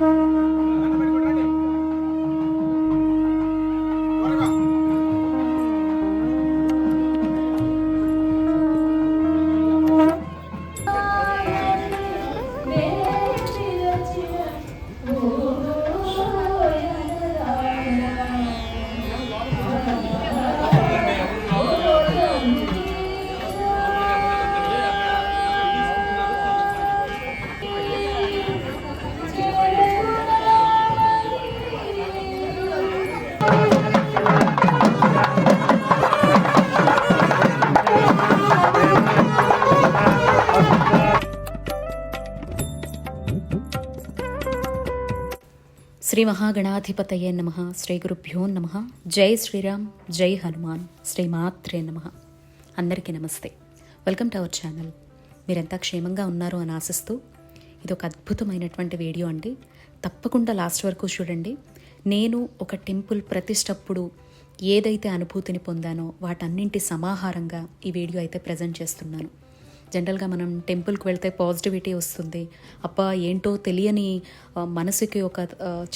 Mm-hmm. Shri మహాగణాధిపతయే నమ. శ్రీ గురుభ్యో నమ. జై శ్రీరామ్. జై హనుమాన్. శ్రీ మాత్రే నమ. అందరికీ నమస్తే. Welcome to our channel. మీరంతా క్షేమంగా ఉన్నారు అని ఆశిస్తూ ఇది ఒక అద్భుతమైనటువంటి వీడియో అండి. తప్పకుండా లాస్ట్ వరకు చూడండి. నేను ఒక టెంపుల్ ప్రతిష్టప్పుడు ఏదైతే అనుభూతిని పొందానో వాటన్నింటి సమాహారంగా ఈ వీడియో అయితే ప్రజెంట్ చేస్తున్నాను. జనరల్గా మనం టెంపుల్కి వెళ్తే పాజిటివిటీ వస్తుంది. అప్ప ఏంటో తెలియని మనసుకి ఒక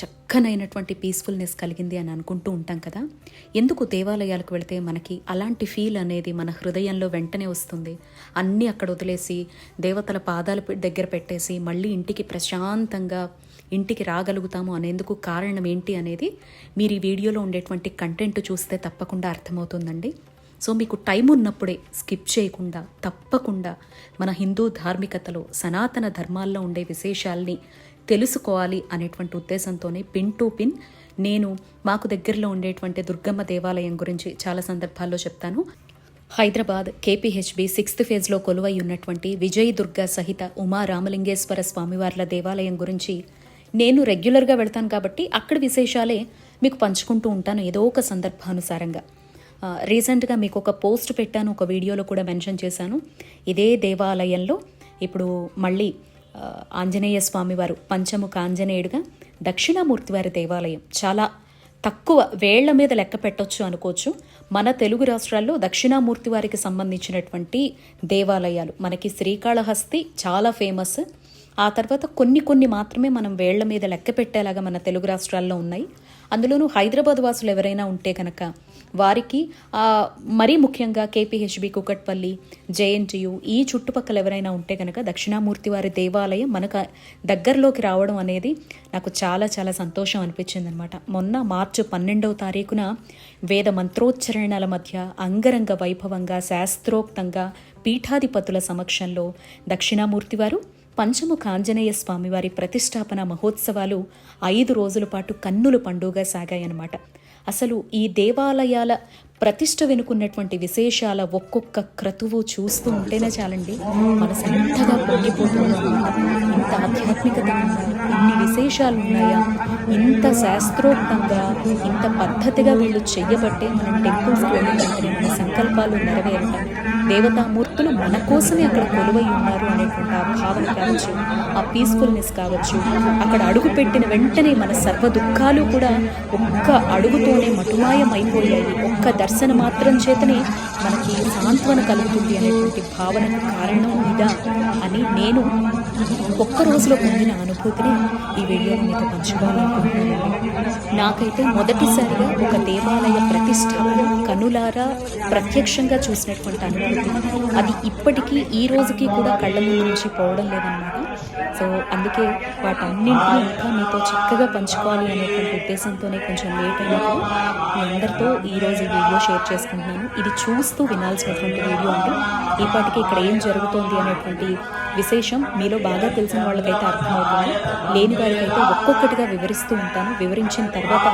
చక్కనైనటువంటి పీస్ఫుల్నెస్ కలిగింది అని అనుకుంటూ ఉంటాం కదా. ఎందుకు దేవాలయాలకు వెళితే మనకి అలాంటి ఫీల్ అనేది మన హృదయంలో వెంటనే వస్తుంది. అన్నీ అక్కడ వదిలేసి దేవతల పాదాల దగ్గర పెట్టేసి మళ్ళీ ఇంటికి ప్రశాంతంగా ఇంటికి రాగలుగుతాము అనేందుకు కారణం ఏంటి అనేది మీరు ఈ వీడియోలో ఉండేటువంటి కంటెంట్ చూస్తే తప్పకుండా అర్థమవుతుందండి. సో మీకు టైం ఉన్నప్పుడే స్కిప్ చేయకుండా తప్పకుండా మన హిందూ ధార్మికతలో సనాతన ధర్మాల్లో ఉండే విశేషాల్ని తెలుసుకోవాలి అనేటువంటి ఉద్దేశంతోనే పిన్ టు పిన్ నేను మాకు దగ్గరలో ఉండేటువంటి దుర్గమ్మ దేవాలయం గురించి చాలా సందర్భాల్లో చెప్తాను. హైదరాబాద్ కేపీహెచ్బి సిక్స్త్ ఫేజ్లో కొలువై ఉన్నటువంటి విజయ్ దుర్గ సహిత ఉమా రామలింగేశ్వర స్వామివార్ల దేవాలయం గురించి నేను రెగ్యులర్గా వెళ్తాను కాబట్టి అక్కడ విశేషాలే మీకు పంచుకుంటూ ఉంటాను ఏదో ఒక సందర్భానుసారంగా. రీసెంట్గా మీకు ఒక పోస్ట్ పెట్టాను ఒక వీడియోలో కూడా మెన్షన్ చేశాను. ఇదే దేవాలయంలో ఇప్పుడు మళ్ళీ ఆంజనేయ స్వామి వారు పంచముఖ ఆంజనేయుడుగా దక్షిణామూర్తి వారి దేవాలయం. చాలా తక్కువ వేళ్ళ మీద లెక్క పెట్టొచ్చు అనుకోవచ్చు. మన తెలుగు రాష్ట్రాల్లో దక్షిణామూర్తి వారికి సంబంధించినటువంటి దేవాలయాలు మనకి శ్రీకాళహస్తి చాలా ఫేమస్. ఆ తర్వాత కొన్ని కొన్ని మాత్రమే మనం వేళ్ళ మీద లెక్క పెట్టేలాగా మన తెలుగు రాష్ట్రాల్లో ఉన్నాయి. అందులోనూ హైదరాబాద్ వాసులు ఎవరైనా ఉంటే కనుక వారికి మరీ ముఖ్యంగా కేపీహెచ్బి కుకట్పల్లి జేఎన్టీయు ఈ చుట్టుపక్కల ఎవరైనా ఉంటే కనుక దక్షిణామూర్తి వారి దేవాలయం మనకు దగ్గరలోకి రావడం అనేది నాకు చాలా చాలా సంతోషం అనిపించింది అనమాట మొన్న మార్చి పన్నెండవ తారీఖున వేద మంత్రోచ్చరణల మధ్య అంగరంగ వైభవంగా శాస్త్రోక్తంగా పీఠాధిపతుల సమక్షంలో దక్షిణామూర్తి వారు పంచముఖ ఆంజనేయ స్వామివారి ప్రతిష్టాపన మహోత్సవాలు ఐదు రోజుల పాటు కన్నుల పండుగ సాగాయన్నమాట. అసలు ఈ దేవాలయాల ప్రతిష్ట వెనుకున్నటువంటి విశేషాల ఒక్కొక్క క్రతువు చూస్తూ ఉంటేనే చాలండి మనసు ఎంతగా పొంగిపోతుందో. ఇంత ఆధ్యాత్మికత ఇన్ని విశేషాలు ఉన్నాయా ఇంత శాస్త్రోక్తంగా ఇంత పద్ధతిగా వీళ్ళు చెయ్యబట్టే మనం టెంపుల్స్కి వెళ్ళిన మన సంకల్పాలు నెరవేరటం. దేవతామూర్తులు మన కోసమే అక్కడ కొలువై ఉన్నారు అనేటువంటి ఆ భావన కావచ్చు ఆ పీస్ఫుల్నెస్ కావచ్చు. అక్కడ అడుగు పెట్టిన వెంటనే మన సర్వ దుఃఖాలు కూడా ఒక్క అడుగుతోనే మటుమాయం అయిపోయాయి ఒక్క దర్శన మాత్రం చేతనే మనకి సాంత్వన కలుగుతుంది అనేటువంటి భావనకు కారణం ఇదా అని నేను ఒక్క రోజులో పొందిన అనుభూతిని ఈ వీడియోలో మీతో పంచుకోవాలనుకుంటున్నాను నాకైతే మొదటిసారిగా ఒక దేవాలయ ప్రతిష్టను కనులారా ప్రత్యక్షంగా చూసినటువంటి అనుభూతి. అది ఇప్పటికీ ఈ రోజుకి కూడా కళ్ళ ముందు నుంచి పోవడం లేదన్నమాట. సో అందుకే వాటన్నింటినీ ఇంకా మీతో చక్కగా పంచుకోవాలి అనేటువంటి ఉద్దేశంతోనే కొంచెం లేట్ అయినప్పుడు మీ అందరితో ఈరోజు ఈ వీడియో షేర్ చేసుకుంటున్నాను. ఇది చూస్తూ వినాల్సినటువంటి వీడియో అంటే ఈ పాటికి ఇక్కడ ఏం జరుగుతోంది అనేటువంటి విశేషం మీలో బాగా తెలిసిన వాళ్ళకైతే అర్థమవుతుంది. లేని వారికైతే ఒక్కొక్కటిగా వివరిస్తూ ఉంటాను. వివరించిన తర్వాత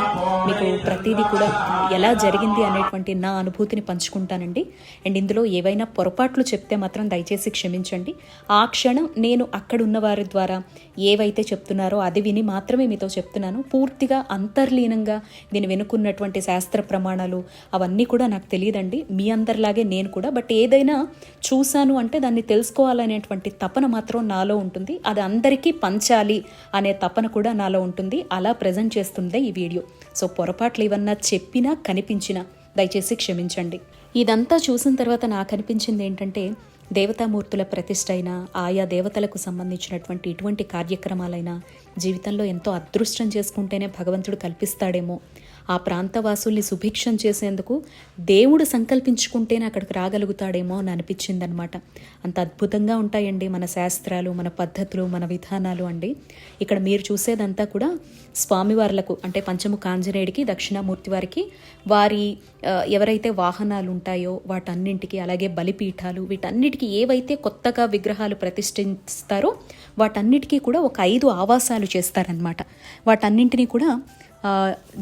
మీకు ప్రతిదీ కూడా ఎలా జరిగింది అనేటువంటి నా అనుభూతిని పంచుకుంటానండి. అండ్ ఇందులో ఏవైనా పొరపాట్లు చెప్తే మాత్రం దయచేసి క్షమించండి. ఆ క్షణం నేను అక్కడ ఉన్న వారి ద్వారా ఏవైతే చెప్తున్నారో అది విని మాత్రమే మీతో చెప్తున్నాను. పూర్తిగా అంతర్లీనంగా నేను వెనుకున్నటువంటి శాస్త్ర ప్రమాణాలు అవన్నీ కూడా నాకు తెలియదండి. మీ అందరిలాగే నేను కూడా. బట్ ఏదైనా చూశాను అంటే దాన్ని తెలుసుకోవాలనేటువంటి తపన మాత్రం నాలో ఉంటుంది. అది అందరికీ పంచాలి అనే తపన కూడా నాలో ఉంటుంది. అలా ప్రజెంట్ చేస్తుందే ఈ వీడియో. సో పొరపాట్లు ఏమన్నా చెప్పినా కనిపించినా దయచేసి క్షమించండి. ఇదంతా చూసిన తర్వాత నాకు అనిపించింది ఏంటంటే దేవతామూర్తుల ప్రతిష్ట అయినా ఆయా దేవతలకు సంబంధించినటువంటి ఇటువంటి కార్యక్రమాలైనా జీవితంలో ఎంతో అదృష్టం చేసుకుంటేనే భగవంతుడు కల్పిస్తాడేమో. ఆ ప్రాంతవాసుల్ని సుభిక్షం చేసేందుకు దేవుడు సంకల్పించుకుంటేనే అక్కడికి రాగలుగుతాడేమో అని అనిపించిందనమాట అంత అద్భుతంగా ఉంటాయండి మన శాస్త్రాలు మన పద్ధతులు మన విధానాలు అండి. ఇక్కడ మీరు చూసేదంతా కూడా స్వామివార్లకు అంటే పంచముఖ ఆంజనేయుడికి దక్షిణామూర్తి వారికి వారి ఎవరైతే వాహనాలు ఉంటాయో వాటన్నింటికి అలాగే బలిపీఠాలు వీటన్నిటికీ ఏవైతే కొత్తగా విగ్రహాలు ప్రతిష్ఠిస్తారో వాటన్నిటికీ కూడా ఒక ఐదు ఆవాసాలు చేస్తారనమాట వాటన్నింటినీ కూడా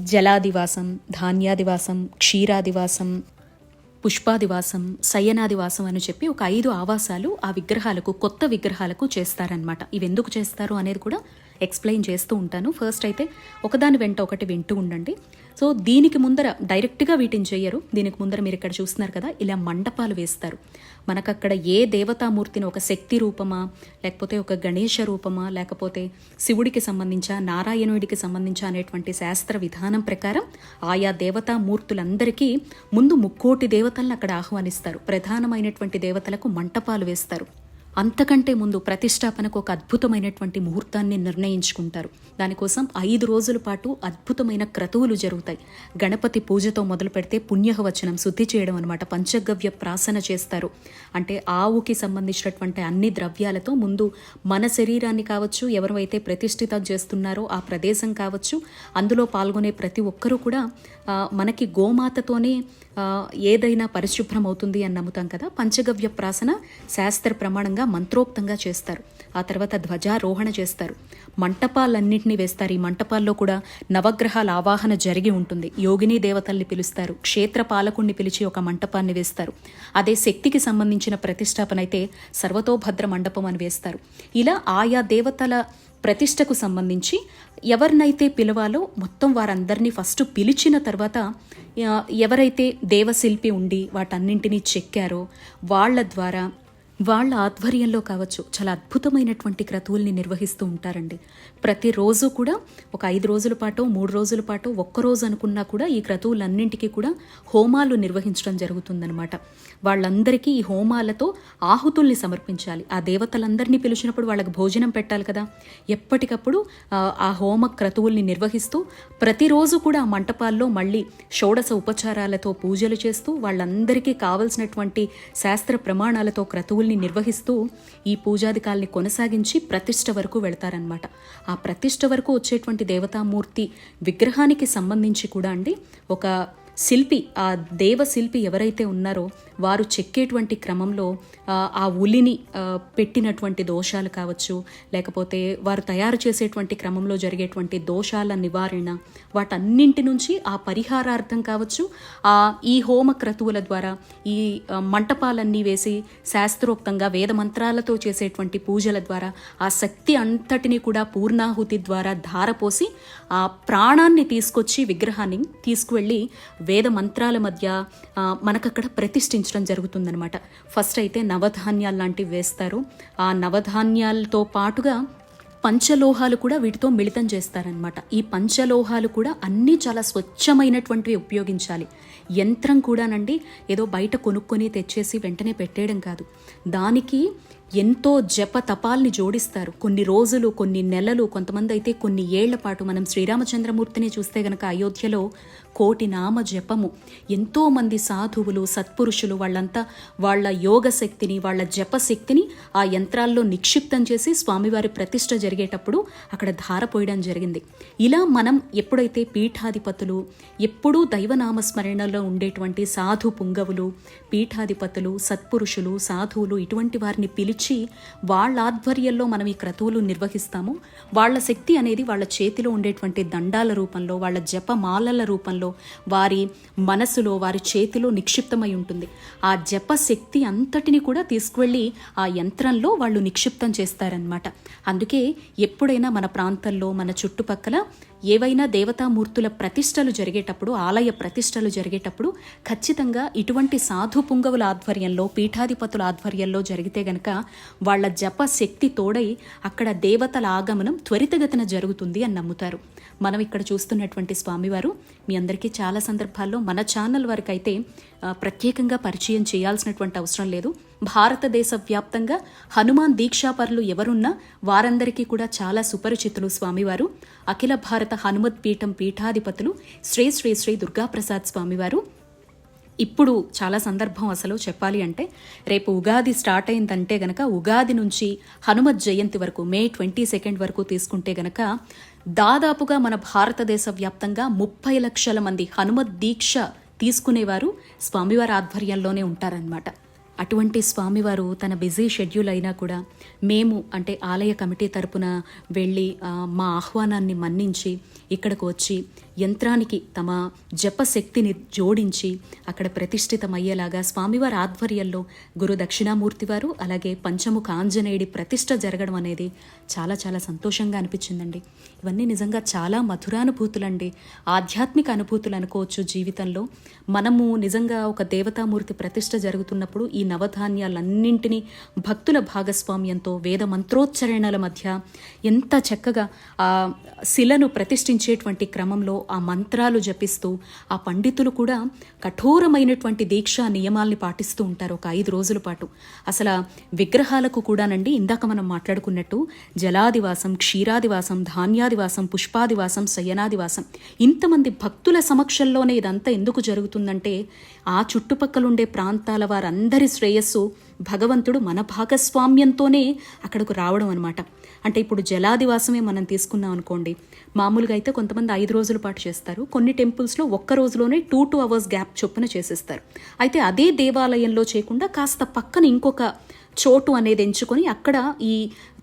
జలాదివాసం ధాన్యాదివాసం క్షీరాదివాసం పుష్పాదివాసం శయనాదివాసం అని చెప్పి ఒక ఐదు ఆవాసాలు ఆ విగ్రహాలకు కొత్త విగ్రహాలకు చేస్తారనమాట ఇవి ఎందుకు చేస్తారు అనేది కూడా ఎక్స్ప్లెయిన్ చేస్తూ ఉంటాను. ఫస్ట్ అయితే ఒకదాని వెంట ఒకటి వింటూ ఉండండి. సో దీనికి ముందర డైరెక్ట్గా వీటిని చేయరు. దీనికి ముందర మీరు ఇక్కడ చూస్తున్నారు కదా ఇలా మండపాలు వేస్తారు. మనకు అక్కడ ఏ దేవతామూర్తిని ఒక శక్తి రూపమా లేకపోతే ఒక గణేష రూపమా లేకపోతే శివుడికి సంబంధించా నారాయణుడికి సంబంధించా అనేటువంటి శాస్త్ర విధానం ప్రకారం ఆయా దేవతామూర్తులందరికీ ముందు ముక్కోటి దేవతలను అక్కడ ఆహ్వానిస్తారు. ప్రధానమైనటువంటి దేవతలకు మంటపాలు వేస్తారు. అంతకంటే ముందు ప్రతిష్టాపనకు ఒక అద్భుతమైనటువంటి ముహూర్తాన్ని నిర్ణయించుకుంటారు. దానికోసం ఐదు రోజుల పాటు అద్భుతమైన క్రతువులు జరుగుతాయి. గణపతి పూజతో మొదలు పెడితే పుణ్యహవచనం శుద్ధి చేయడం అనమాట పంచగవ్య ప్రాసన చేస్తారు. అంటే ఆవుకి సంబంధించినటువంటి అన్ని ద్రవ్యాలతో ముందు మన శరీరాన్ని కావచ్చు ఎవరైతే ప్రతిష్ఠితం చేస్తున్నారో ఆ ప్రదేశం కావచ్చు అందులో పాల్గొనే ప్రతి ఒక్కరూ కూడా మనకి గోమాతతోనే ఏదైనా పరిశుభ్రం అవుతుంది అని నమ్ముతాం కదా. పంచగవ్య ప్రాసన శాస్త్ర ప్రమాణంగా మంత్రోక్తంగా చేస్తారు. ఆ తర్వాత ధ్వజారోహణ చేస్తారు. మంటపాలన్నింటినీ వేస్తారు. ఈ మంటపాల్లో కూడా నవగ్రహాల ఆవాహన జరిగి ఉంటుంది. యోగిని దేవతల్ని పిలుస్తారు. క్షేత్ర పాలకుణ్ణి పిలిచి ఒక మంటపాన్ని వేస్తారు. అదే శక్తికి సంబంధించిన ప్రతిష్టాపన అయితే సర్వతోభద్ర మండపం అని వేస్తారు. ఇలా ఆయా దేవతల ప్రతిష్టకు సంబంధించి ఎవరినైతే పిలవాలో మొత్తం వారందరినీ ఫస్ట్ పిలిచిన తర్వాత ఎవరైతే దేవశిల్పి ఉండి వాటన్నింటినీ చెక్కారో వాళ్ళ ద్వారా వాళ్ళ ఆధ్వర్యంలో కావచ్చు చాలా అద్భుతమైనటువంటి క్రతువుల్ని నిర్వహిస్తూ ఉంటారండి. ప్రతిరోజు కూడా ఒక ఐదు రోజుల పాటు మూడు రోజుల పాటు ఒక్క రోజు అనుకున్నా కూడా ఈ క్రతువులన్నింటికీ కూడా హోమాలు నిర్వహించడం జరుగుతుందనమాట వాళ్ళందరికీ ఈ హోమాలతో ఆహుతుల్ని సమర్పించాలి. ఆ దేవతలందరినీ పిలిచినప్పుడు వాళ్ళకి భోజనం పెట్టాలి కదా. ఎప్పటికప్పుడు ఆ, హోమ క్రతువుల్ని నిర్వహిస్తూ ప్రతిరోజు కూడా ఆ మంటపాల్లో మళ్ళీ షోడశ ఉపచారాలతో పూజలు చేస్తూ వాళ్ళందరికీ కావలసినటువంటి శాస్త్ర ప్రమాణాలతో పూజల్ని నిర్వహిస్తూ ఈ పూజాధికాల్ని కొనసాగించి ప్రతిష్ట వరకు వెళ్తారనమాట ఆ ప్రతిష్ట వరకు వచ్చేటువంటి దేవతామూర్తి విగ్రహానికి సంబంధించి కూడా అండి ఒక శిల్పి ఆ దేవ శిల్పి ఎవరైతే ఉన్నారో వారు చెక్కేటువంటి క్రమంలో ఆ, ఉలిని పెట్టినటువంటి దోషాలు కావచ్చు లేకపోతే వారు తయారు చేసేటువంటి క్రమంలో జరిగేటువంటి దోషాల నివారణ వాటన్నింటి నుంచి ఆ పరిహారార్థం కావచ్చు ఆ ఈ హోమ క్రతువుల ద్వారా ఈ మంటపాలన్నీ వేసి శాస్త్రోక్తంగా వేద మంత్రాలతో చేసేటువంటి పూజల ద్వారా ఆ శక్తి అంతటిని కూడా పూర్ణాహుతి ద్వారా ధారపోసి ఆ ప్రాణాన్ని తీసుకొచ్చి విగ్రహాన్ని తీసుకువెళ్ళి వేద మంత్రాల మధ్య మనకక్కడ ప్రతిష్ఠించడం జరుగుతుందనమాట ఫస్ట్ అయితే నవధాన్యాలు లాంటివి వేస్తారు. ఆ నవధాన్యాలతో పాటుగా పంచలోహాలు కూడా వీటితో మిళితం చేస్తారనమాట ఈ పంచలోహాలు కూడా అన్నీ చాలా స్వచ్ఛమైనటువంటివి ఉపయోగించాలి. యంత్రం కూడానండి ఏదో బయట కొనుక్కొని తెచ్చేసి వెంటనే పెట్టేయడం కాదు. దానికి ఎంతో జప తపాల్ని జోడిస్తారు. కొన్ని రోజులు కొన్ని నెలలు కొంతమంది అయితే కొన్ని ఏళ్ళ పాటు మనం శ్రీరామచంద్రమూర్తిని చూస్తే గనక అయోధ్యలో కోటి నామ జపము. ఎంతోమంది సాధువులు సత్పురుషులు వాళ్ళంతా వాళ్ళ యోగ శక్తిని వాళ్ళ జప శక్తిని ఆ యంత్రాల్లో నిక్షిప్తం చేసి స్వామివారి ప్రతిష్ట జరిగేటప్పుడు అక్కడ ధార పోయడం జరిగింది. ఇలా మనం ఎప్పుడైతే పీఠాధిపతులు ఎప్పుడూ దైవనామస్మరణలో ఉండేటువంటి సాధు పుంగవులు పీఠాధిపతులు సత్పురుషులు సాధువులు ఇటువంటి వారిని పిలిచి వాళ్ళ ఆధ్వర్యంలో మనం ఈ క్రతువులు నిర్వహిస్తాము. వాళ్ళ శక్తి అనేది వాళ్ళ చేతిలో ఉండేటువంటి దండాల రూపంలో వాళ్ళ జపమాలల రూపంలో వారి మనసులో వారి చేతిలో నిక్షిప్తమై ఉంటుంది. ఆ జప శక్తి అంతటిని కూడా తీసుకువెళ్ళి ఆ యంత్రంలో వాళ్ళు నిక్షిప్తం చేస్తారనమాట అందుకే ఎప్పుడైనా మన ప్రాంతంలో మన చుట్టుపక్కల ఏవైనా దేవతామూర్తుల ప్రతిష్టలు జరిగేటప్పుడు ఆలయ ప్రతిష్టలు జరిగేటప్పుడు ఖచ్చితంగా ఇటువంటి సాధు పుంగవుల ఆధ్వర్యంలో పీఠాధిపతుల ఆధ్వర్యంలో జరిగితే గనక వాళ్ళ జప శక్తి తోడై అక్కడ దేవతల ఆగమనం త్వరితగతిన జరుగుతుంది అని నమ్ముతారు. మనం ఇక్కడ చూస్తున్నటువంటి స్వామివారు మీ అందరికీ చాలా సందర్భాల్లో మన ఛానల్ వరకు అయితే ప్రత్యేకంగా పరిచయం చేయాల్సినటువంటి అవసరం లేదు. భారతదేశ వ్యాప్తంగా హనుమాన్ దీక్షాపరులు ఎవరున్నా వారందరికీ కూడా చాలా సుపరిచితులు స్వామివారు. అఖిల భారత హనుమత్ పీఠం పీఠాధిపతులు శ్రీ శ్రీ శ్రీ దుర్గాప్రసాద్ స్వామివారు. ఇప్పుడు చాలా సందర్భం అసలు చెప్పాలి అంటే రేపు ఉగాది స్టార్ట్ అయిందంటే గనక ఉగాది నుంచి హనుమత్ జయంతి వరకు మే ట్వంటీ సెకండ్ వరకు తీసుకుంటే గనక దాదాపుగా మన భారతదేశ వ్యాప్తంగా ముప్పై లక్షల మంది హనుమత్ దీక్ష తీసుకునేవారు స్వామివారి ఆధ్వర్యంలోనే ఉంటారనమాట అటువంటి స్వామివారు తన బిజీ షెడ్యూల్ అయినా కూడా మేము అంటే ఆలయ కమిటీ తరపున వెళ్ళి మా ఆహ్వానాన్ని మన్నించి ఇక్కడికి వచ్చి యంత్రానికి తమ జపశక్తిని జోడించి అక్కడ ప్రతిష్ఠితమయ్యేలాగా స్వామివారి ఆధ్వర్యంలో గురు దక్షిణామూర్తి వారు అలాగే పంచముఖ ఆంజనేయుడి ప్రతిష్ట జరగడం అనేది చాలా చాలా సంతోషంగా అనిపించిందండి. ఇవన్నీ నిజంగా చాలా మధురానుభూతులండి. ఆధ్యాత్మిక అనుభూతులు అనుకోవచ్చు జీవితంలో. మనము నిజంగా ఒక దేవతామూర్తి ప్రతిష్ట జరుగుతున్నప్పుడు ఈ నవధాన్యాలన్నింటినీ భక్తుల భాగస్వామ్యంతో వేద మంత్రోచ్చరణల మధ్య ఎంత చక్కగా ఆ శిలను ప్రతిష్ఠించేటువంటి క్రమంలో ఆ మంత్రాలు జపిస్తూ ఆ పండితులు కూడా కఠోరమైనటువంటి దీక్షా నియమాల్ని పాటిస్తూ ఉంటారు. ఒక ఐదు రోజుల పాటు. అసలు విగ్రహాలకు కూడానండి ఇందాక మనం మాట్లాడుకున్నట్టు జలాదివాసం క్షీరాదివాసం ధాన్యాదివాసం పుష్పాదివాసం శయనాదివాసం. ఇంతమంది భక్తుల సమక్షంలోనే ఇదంతా ఎందుకు జరుగుతుందంటే ఆ చుట్టుపక్కలుండే ప్రాంతాల వారందరి శ్రేయస్సు భగవంతుడు మన భాగస్వామ్యంతోనే అక్కడకు రావడం అనమాట అంటే ఇప్పుడు జలాదివాసమే మనం తీసుకున్నాం అనుకోండి మామూలుగా అయితే కొంతమంది ఐదు రోజుల పాటు చేస్తారు. కొన్ని టెంపుల్స్లో ఒక్క రోజులోనే టూ టూ అవర్స్ గ్యాప్ చొప్పున చేసేస్తారు. అయితే అదే దేవాలయంలో చేయకుండా కాస్త పక్కన ఇంకొక చోటు అనేది ఎంచుకొని అక్కడ ఈ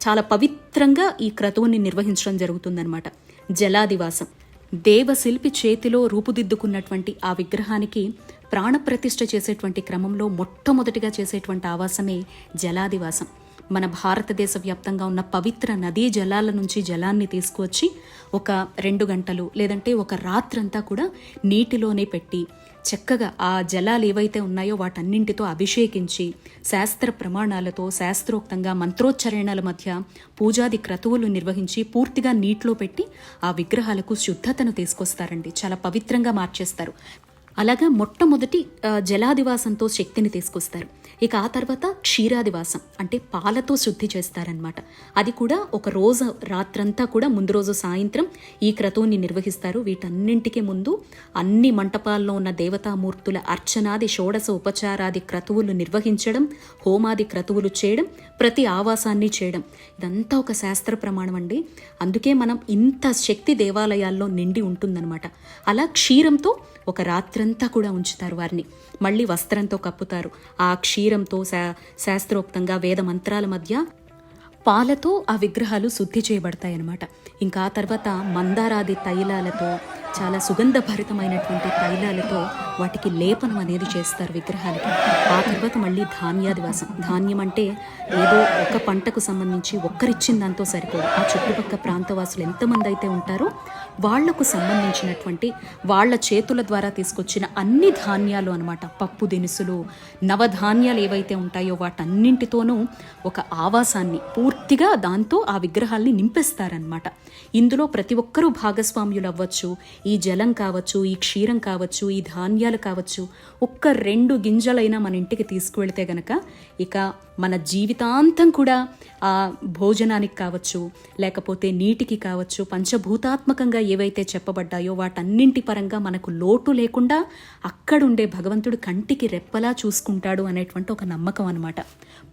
చాలా పవిత్రంగా ఈ క్రతువుని నిర్వహించడం జరుగుతుందన్నమాట. జలాదివాసం. దేవశిల్పి చేతిలో రూపుదిద్దుకున్నటువంటి ఆ విగ్రహానికి ప్రాణప్రతిష్ఠ చేసేటువంటి క్రమంలో మొట్టమొదటిగా చేసేటువంటి ఆవాసమే జలాదివాసం. మన భారతదేశ వ్యాప్తంగా ఉన్న పవిత్ర నదీ జలాల నుంచి జలాన్ని తీసుకువచ్చి ఒక రెండు గంటలు లేదంటే ఒక రాత్రంతా కూడా నీటిలోనే పెట్టి చక్కగా ఆ జలాలు ఏవైతే ఉన్నాయో వాటన్నింటితో అభిషేకించి శాస్త్ర ప్రమాణాలతో శాస్త్రోక్తంగా మంత్రోచ్చరణల మధ్య పూజాది క్రతువులు నిర్వహించి పూర్తిగా నీటిలో పెట్టి ఆ విగ్రహాలకు శుద్ధతను తీసుకొస్తారండి. చాలా పవిత్రంగా మార్చేస్తారు. అలాగా మొట్టమొదటి జలాదివాసంతో శక్తిని తీసుకొస్తారు. ఇక ఆ తర్వాత క్షీరాదివాసం అంటే పాలతో శుద్ధి చేస్తారనమాట అది కూడా ఒక రోజు రాత్రంతా కూడా ముందు రోజు సాయంత్రం ఈ క్రతువుని నిర్వహిస్తారు. వీటన్నింటికి ముందు అన్ని మంటపాల్లో ఉన్న దేవతామూర్తుల అర్చనాది షోడశ ఉపచారాది క్రతువులు నిర్వహించడం హోమాది క్రతువులు చేయడం ప్రతి ఆవాసాన్ని చేయడం. ఇదంతా ఒక శాస్త్ర ప్రమాణం అండి. అందుకే మనం ఇంత శక్తి దేవాలయాల్లో నిండి ఉంటుందన్నమాట. అలా క్షీరంతో ఒక రాత్రంతా కూడా ఉంచుతారు వారిని. మళ్ళీ వస్త్రంతో కప్పుతారు. ఆ క్షీరంతో శా శాస్త్రోక్తంగా వేద మంత్రాల మధ్య పాలతో ఆ విగ్రహాలు శుద్ధి చేయబడతాయి అన్నమాట ఇంకా ఆ తర్వాత మందారాది తైలాలతో చాలా సుగంధభరితమైనటువంటి తైలాలతో వాటికి లేపనం అనేది చేస్తారు విగ్రహాలకి. ఆ తర్వాత మళ్ళీ ధాన్యాదివాసం. ధాన్యం అంటే ఏదో ఒక పంటకు సంబంధించి ఒక్కరిచ్చిన దాంతో సరిపోదు. ఆ చుట్టుపక్క ప్రాంతవాసులు ఎంతమంది అయితే ఉంటారో వాళ్ళకు సంబంధించినటువంటి వాళ్ళ చేతుల ద్వారా తీసుకొచ్చిన అన్ని ధాన్యాలు అనమాట పప్పు దినుసులు నవధాన్యాలు ఏవైతే ఉంటాయో వాటన్నింటితోనూ ఒక ఆవాసాన్ని పూర్తిగా దాంతో ఆ విగ్రహాల్ని నింపేస్తారనమాట ఇందులో ప్రతి ఒక్కరూ భాగస్వామ్యులు అవ్వచ్చు ఈ జలం కావచ్చు ఈ క్షీరం కావచ్చు ఈ ధాన్యాలు కావచ్చు. ఒక్క రెండు గింజలైనా మన ఇంటికి తీసుకువెళితే గనక ఇక మన జీవితాంతం కూడా ఆ భోజనానికి కావచ్చు లేకపోతే నీటికి కావచ్చు పంచభూతాత్మకంగా ఏవైతే చెప్పబడ్డాయో వాటన్నింటి పరంగా మనకు లోటు లేకుండా అక్కడుండే భగవంతుడు కంటికి రెప్పలా చూసుకుంటాడు అనేటువంటి ఒక నమ్మకం అనమాట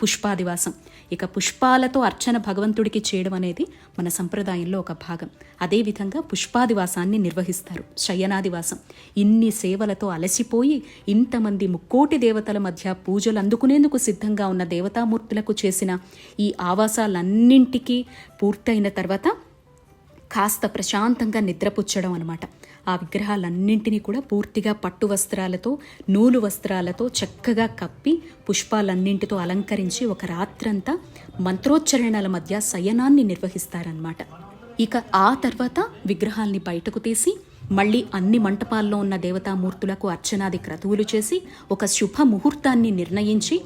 పుష్పాదివాసం. ఇక పుష్పాలతో అర్చన భగవంతుడికి చేయడం అనేది మన సంప్రదాయంలో ఒక భాగం. అదేవిధంగా పుష్పాదివాసాన్ని నిర్వహిస్తారు. శయనాదివాసం. ఇన్ని సేవలతో అలసిపోయి ఇంతమంది ముక్కోటి దేవతల మధ్య పూజలు అందుకునేందుకు సిద్ధంగా ఉన్న దేవత దేవతామూర్తులకు చేసిన ఈ ఆవాసాలన్నింటికీ పూర్తయిన తర్వాత కాస్త ప్రశాంతంగా నిద్రపుచ్చడం అనమాట ఆ విగ్రహాలన్నింటినీ కూడా పూర్తిగా పట్టు వస్త్రాలతో నూలు వస్త్రాలతో చక్కగా కప్పి పుష్పాలన్నింటితో అలంకరించి ఒక రాత్రంతా మంత్రోచ్చరణల మధ్య శయనాన్ని నిర్వహిస్తారనమాట ఇక ఆ తర్వాత విగ్రహాల్ని బయటకు తీసి మళ్ళీ అన్ని మంటపాల్లో ఉన్న దేవతామూర్తులకు అర్చనాది క్రతువులు చేసి ఒక శుభ ముహూర్తాన్ని నిర్ణయించి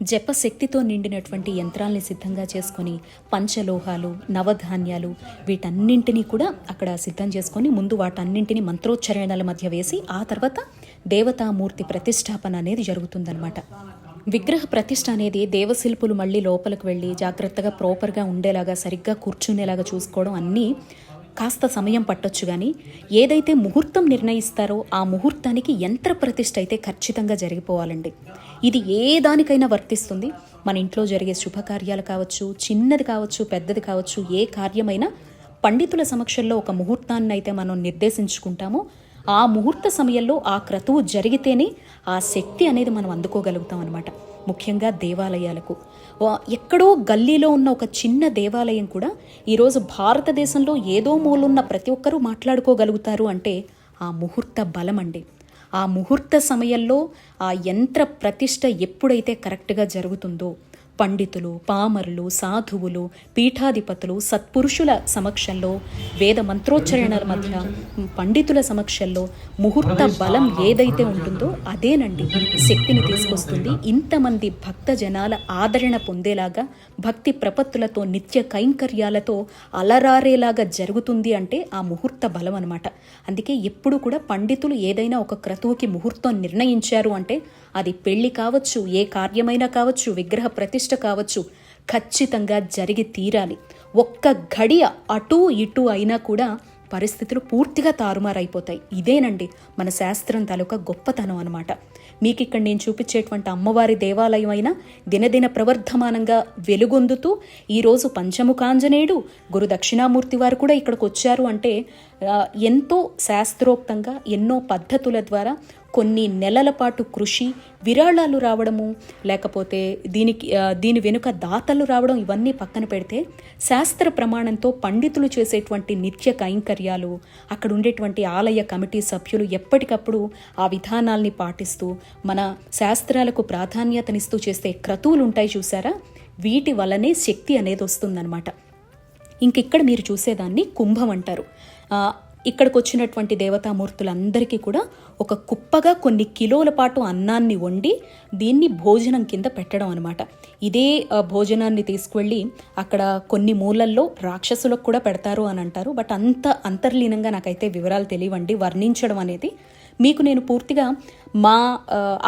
జపశక్తితో నిండినటువంటి యంత్రాల్ని సిద్ధంగా చేసుకొని పంచలోహాలు నవధాన్యాలు వీటన్నింటినీ కూడా అక్కడ సిద్ధం చేసుకొని ముందు వాటన్నింటినీ మంత్రోచ్చరణల మధ్య వేసి ఆ తర్వాత దేవతామూర్తి ప్రతిష్టాపన అనేది జరుగుతుందన్నమాట. విగ్రహ ప్రతిష్ట అనేది దేవశిల్పులు మళ్ళీ లోపలికి వెళ్ళి జాగ్రత్తగా ప్రాపర్గా ఉండేలాగా సరిగ్గా కూర్చునేలాగా చూసుకోవడం అన్నీ కాస్త సమయం పట్టొచ్చు కానీ ఏదైతే ముహూర్తం నిర్ణయిస్తారో ఆ ముహూర్తానికి యంత్ర ప్రతిష్ఠ అయితే ఖచ్చితంగా జరిగిపోవాలండి. ఇది ఏ దానికైనా వర్తిస్తుంది. మన ఇంట్లో జరిగే శుభకార్యాలు కావచ్చు చిన్నది కావచ్చు పెద్దది కావచ్చు ఏ కార్యమైనా పండితుల సమక్షంలో ఒక ముహూర్తాన్ని అయితే మనం నిర్దేశించుకుంటామో ఆ ముహూర్త సమయంలో ఆ క్రతువు జరిగితేనే ఆ శక్తి అనేది మనం అందుకోగలుగుతాం అనమాట ముఖ్యంగా దేవాలయాలకు. వా- ఎక్కడో గల్లీలో ఉన్న ఒక చిన్న దేవాలయం కూడా ఈరోజు భారతదేశంలో ఏదో మూలున్న ప్రతి ఒక్కరూ మాట్లాడుకోగలుగుతారు అంటే ఆ ముహూర్త బలం అండి. ఆ ముహూర్త సమయంలో ఆ యంత్ర ప్రతిష్ట ఎప్పుడైతే కరెక్ట్గా జరుగుతుందో పండితులు పామరులు సాధువులు పీఠాధిపతులు సత్పురుషుల సమక్షంలో వేద మంత్రోచ్చరణల మధ్య పండితుల సమక్షంలో ముహూర్త బలం ఏదైతే ఉంటుందో అదేనండి. శక్తిని తీసుకొస్తుంది. ఇంతమంది భక్త జనాల ఆదరణ పొందేలాగా భక్తి ప్రపత్తులతో నిత్య కైంకర్యాలతో అలరారేలాగా జరుగుతుంది అంటే ఆ ముహూర్త బలం అనమాట అందుకే ఎప్పుడు కూడా పండితులు ఏదైనా ఒక క్రతువుకి ముహూర్తం నిర్ణయించారు అంటే అది పెళ్ళి కావచ్చు ఏ కార్యమైనా కావచ్చు విగ్రహ ప్రతిష్ట కావచ్చు ఖచ్చితంగా జరిగి తీరాలి. ఒక్క గడియ అటూ ఇటూ అయినా కూడా పరిస్థితులు పూర్తిగా తారుమారైపోతాయి. ఇదేనండి మన శాస్త్రం తాలూకా గొప్పతనం అనమాట మీకు ఇక్కడ నేను చూపించేటువంటి అమ్మవారి దేవాలయం అయినా దినదిన ప్రవర్ధమానంగా వెలుగొందుతూ ఈరోజు పంచముఖాంజనేయుడు గురు దక్షిణామూర్తి వారు కూడా ఇక్కడికి వచ్చారు అంటే ఎంతో శాస్త్రోక్తంగా ఎన్నో పద్ధతుల ద్వారా కొన్ని నెలల పాటు కృషి విరాళాలు రావడము లేకపోతే దీనికి దీని వెనుక దాతలు రావడం ఇవన్నీ పక్కన పెడితే శాస్త్ర ప్రమాణంతో పండితులు చేసేటువంటి నిత్య కైంకర్యాలు అక్కడ ఉండేటువంటి ఆలయ కమిటీ సభ్యులు ఎప్పటికప్పుడు ఆ విధానాల్ని పాటిస్తూ మన శాస్త్రాలకు ప్రాధాన్యతనిస్తూ చేసే క్రతువులు ఉంటాయి చూసారా? వీటి వల్లనే శక్తి అనేది వస్తుందన్నమాట. ఇంక ఇక్కడ మీరు చూసేదాన్ని కుంభం అంటారు. ఇక్కడికి వచ్చినటువంటి దేవతామూర్తులందరికీ కూడా ఒక కుప్పగా కొన్ని కిలోల పాటు అన్నాన్ని వండి దీన్ని భోజనం కింద పెట్టడం అనమాట ఇదే భోజనాన్ని తీసుకువెళ్ళి అక్కడ కొన్ని మూలల్లో రాక్షసులకు కూడా పెడతారు అని అంటారు. బట్ అంత అంతర్లీనంగా నాకైతే వివరాలు తెలియవండి. వర్ణించడం అనేది మీకు నేను పూర్తిగా మా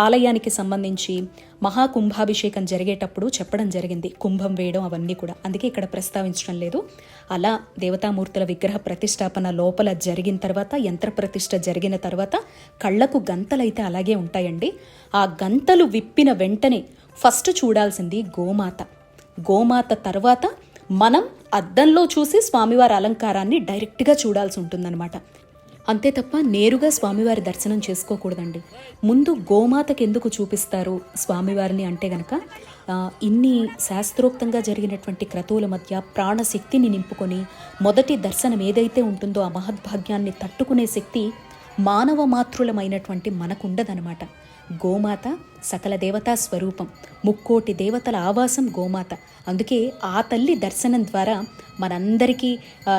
ఆలయానికి సంబంధించి మహాకుంభాభిషేకం జరిగేటప్పుడు చెప్పడం జరిగింది. కుంభం వేయడం అవన్నీ కూడా. అందుకే ఇక్కడ ప్రస్తావించడం లేదు. అలా దేవతామూర్తుల విగ్రహ ప్రతిష్టాపన లోపల జరిగిన తర్వాత యంత్ర ప్రతిష్ట జరిగిన తర్వాత కళ్ళకు గంతలైతే అలాగే ఉంటాయండి. ఆ గంతలు విప్పిన వెంటనే ఫస్ట్ చూడాల్సింది గోమాత. గోమాత తర్వాత మనం అద్దంలో చూసి స్వామివారి అలంకారాన్ని డైరెక్ట్గా చూడాల్సి ఉంటుందన్నమాట. అంతే తప్ప నేరుగా స్వామివారి దర్శనం చేసుకోకూడదండి. ముందు గోమాతకి ఎందుకు చూపిస్తారు స్వామివారిని అంటే గనక? ఇన్ని శాస్త్రోక్తంగా జరిగినటువంటి క్రతువుల మధ్య ప్రాణశక్తిని నింపుకొని మొదటి దర్శనం ఏదైతే ఉంటుందో ఆ మహద్భాగ్యాన్ని తట్టుకునే శక్తి మానవ మాతృలమైనటువంటి మనకుండదనమాట. గోమాత సకల దేవతా స్వరూపం ముక్కోటి దేవతల ఆవాసం గోమాత. అందుకే ఆ తల్లి దర్శనం ద్వారా మనందరికీ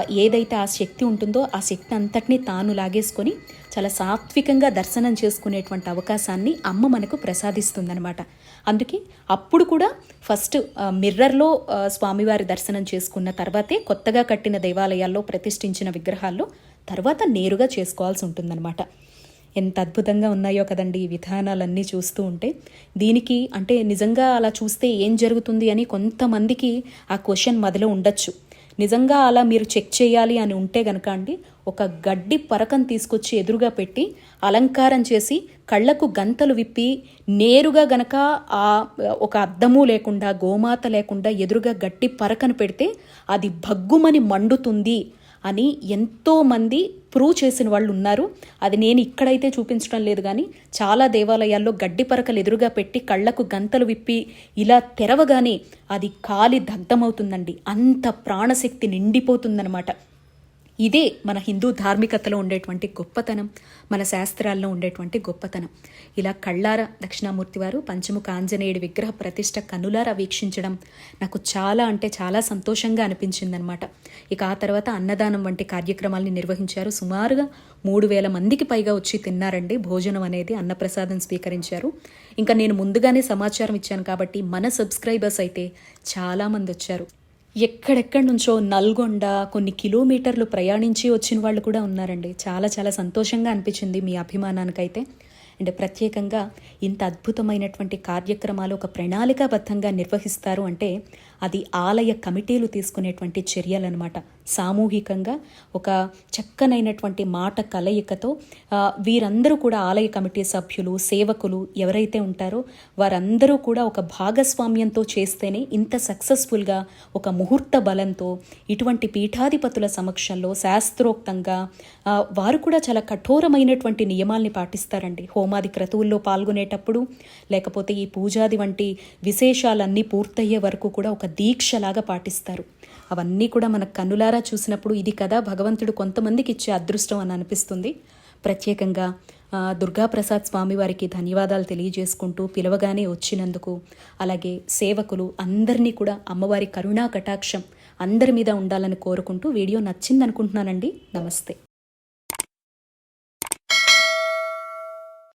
ఏదైతే ఆ శక్తి ఉంటుందో ఆ శక్తి అంతటినీ తాను లాగేసుకొని చాలా సాత్వికంగా దర్శనం చేసుకునేటువంటి అవకాశాన్ని అమ్మ మనకు ప్రసాదిస్తుందనమాట అందుకే అప్పుడు కూడా ఫస్ట్ మిర్రర్లో స్వామివారి దర్శనం చేసుకున్న తర్వాతే కొత్తగా కట్టిన దేవాలయాల్లో ప్రతిష్ఠించిన విగ్రహాల్లో తర్వాత నేరుగా చేసుకోవాల్సి ఉంటుందన్నమాట. ఎంత అద్భుతంగా ఉన్నాయో కదండి ఈ విధానాలన్నీ చూస్తూ ఉంటే. దీనికి అంటే నిజంగా అలా చూస్తే ఏం జరుగుతుంది అని కొంతమందికి ఆ క్వశ్చన్ మొదలు ఉండొచ్చు. నిజంగా అలా మీరు చెక్ చేయాలి అని ఉంటే గనక అండి ఒక గడ్డి పరకం తీసుకొచ్చి ఎదురుగా పెట్టి అలంకారం చేసి కళ్ళకు గంతలు విప్పి నేరుగా గనక ఆ ఒక అద్దము లేకుండా గోమాత లేకుండా ఎదురుగా గట్టి పరకను పెడితే అది భగ్గుమని మండుతుంది అని ఎంతోమంది ప్రూవ్ చేసిన వాళ్ళు ఉన్నారు. అది నేను ఇక్కడైతే చూపించడం లేదు కానీ చాలా దేవాలయాల్లో గడ్డి పరకలు ఎదురుగా పెట్టి కళ్ళకు గంతలు విప్పి ఇలా తెరవగానే అది కాలి దగ్ధమవుతుందండి. అంత ప్రాణశక్తి నిండిపోతుందనమాట ఇదే మన హిందూ ధార్మికతలో ఉండేటువంటి గొప్పతనం మన శాస్త్రాల్లో ఉండేటువంటి గొప్పతనం. ఇలా కళ్ళార దక్షిణామూర్తి వారు పంచముఖ ఆంజనేయుడి విగ్రహ ప్రతిష్ట కనులారా వీక్షించడం నాకు చాలా అంటే చాలా సంతోషంగా అనిపించిందనమాట ఇక ఆ తర్వాత అన్నదానం వంటి కార్యక్రమాల్ని నిర్వహించారు. సుమారుగా మూడు వేల మందికి పైగా వచ్చి తిన్నారండి. భోజనం అనేది అన్నప్రసాదం స్వీకరించారు. ఇంకా నేను ముందుగానే సమాచారం ఇచ్చాను కాబట్టి మన సబ్స్క్రైబర్స్ అయితే చాలామంది వచ్చారు. ఎక్కడెక్కడి నుంచో నల్గొండ కొన్ని కిలోమీటర్లు ప్రయాణించి వచ్చిన వాళ్ళు కూడా ఉన్నారండి. చాలా చాలా సంతోషంగా అనిపించింది మీ అభిమానానికైతే. అండ్ ప్రత్యేకంగా ఇంత అద్భుతమైనటువంటి కార్యక్రమాలు ఒక ప్రణాళికాబద్ధంగా నిర్వహిస్తారు అంటే అది ఆలయ కమిటీలు తీసుకునేటువంటి చర్యలన్నమాట. సామూహికంగా ఒక చక్కనైనటువంటి మాట కలయికతో వీరందరూ కూడా ఆలయ కమిటీ సభ్యులు సేవకులు ఎవరైతే ఉంటారో వారందరూ కూడా ఒక భాగస్వామ్యంతో చేస్తేనే ఇంత సక్సెస్ఫుల్గా ఒక ముహూర్త బలంతో ఇటువంటి పీఠాధిపతుల సమక్షంలో శాస్త్రోక్తంగా వారు కూడా చాలా కఠోరమైనటువంటి నియమాల్ని పాటిస్తారండి. హోమాది క్రతువుల్లో పాల్గొనేటప్పుడు లేకపోతే ఈ పూజాది వంటి విశేషాలన్నీ పూర్తయ్యే వరకు కూడా ఒక దీక్షలాగా పాటిస్తారు. అవన్నీ కూడా మన కన్నులారా చూసినప్పుడు ఇది కదా భగవంతుడు కొంతమందికి ఇచ్చే అదృష్టం అని అనిపిస్తుంది. ప్రత్యేకంగా దుర్గాప్రసాద్ స్వామి వారికి ధన్యవాదాలు తెలియజేసుకుంటూ పిలవగానే వచ్చినందుకు అలాగే సేవకులు అందరినీ కూడా అమ్మవారి కరుణా కటాక్షం అందరి మీద ఉండాలని కోరుకుంటూ వీడియో నచ్చిందనుకుంటున్నానండి. నమస్తే.